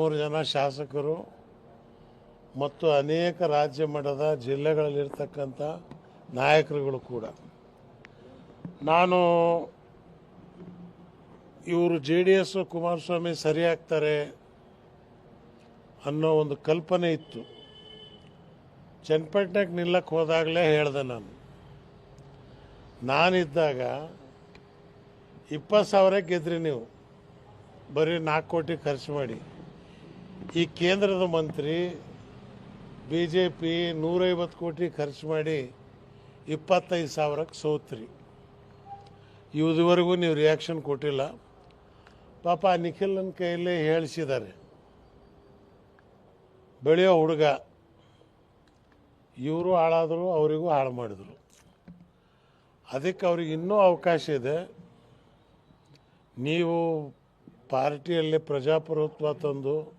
ಮೂರು ಜನ ಶಾಸಕರು ಮತ್ತು ಅನೇಕ ರಾಜ್ಯ ಮಟ್ಟದ ಜಿಲ್ಲೆಗಳಲ್ಲಿರ್ತಕ್ಕಂಥ ನಾಯಕರುಗಳು ಕೂಡ. ನಾನು ಇವರು ಜೆ ಡಿ ಎಸ್ ಕುಮಾರಸ್ವಾಮಿ ಸರಿ ಆಗ್ತಾರೆ ಅನ್ನೋ ಒಂದು ಕಲ್ಪನೆ ಇತ್ತು. ಚನ್ನಪಟ್ಟಣಕ್ಕೆ ನಿಲ್ಲಕ್ಕೆ ಹೋದಾಗಲೇ ಹೇಳ್ದೆ ನಾನು. ನಾನಿದ್ದಾಗ ಇಪ್ಪತ್ತು ಸಾವಿರ ಗೆದ್ರಿ ನೀವು. ಬರೀ ನಾಲ್ಕು ಕೋಟಿ ಖರ್ಚು ಮಾಡಿ. ಈ ಕೇಂದ್ರದ ಮಂತ್ರಿ ಬಿ ಜೆ ಪಿ ನೂರೈವತ್ತು ಕೋಟಿ ಖರ್ಚು ಮಾಡಿ ಇಪ್ಪತ್ತೈದು ಸಾವಿರಕ್ಕೆ ಸೋತ್ರಿ. ಇದುವರೆಗೂ ನೀವು ರಿಯಾಕ್ಷನ್ ಕೊಟ್ಟಿಲ್ಲ. ಪಾಪ ನಿಖಿಲ್ನ ಕೈಯಲ್ಲೇ ಹೇಳಿಸಿದ್ದಾರೆ. ಬೆಳೆಯೋ ಹುಡುಗ. ಇವರು ಹಾಳಾದರು, ಅವರಿಗೂ ಹಾಳು ಮಾಡಿದರು. ಅದಕ್ಕೆ ಅವ್ರಿಗೆ ಇನ್ನೂ ಅವಕಾಶ ಇದೆ. ನೀವು ಪಾರ್ಟಿಯಲ್ಲಿ ಪ್ರಜಾಪ್ರಭುತ್ವ ತಂದು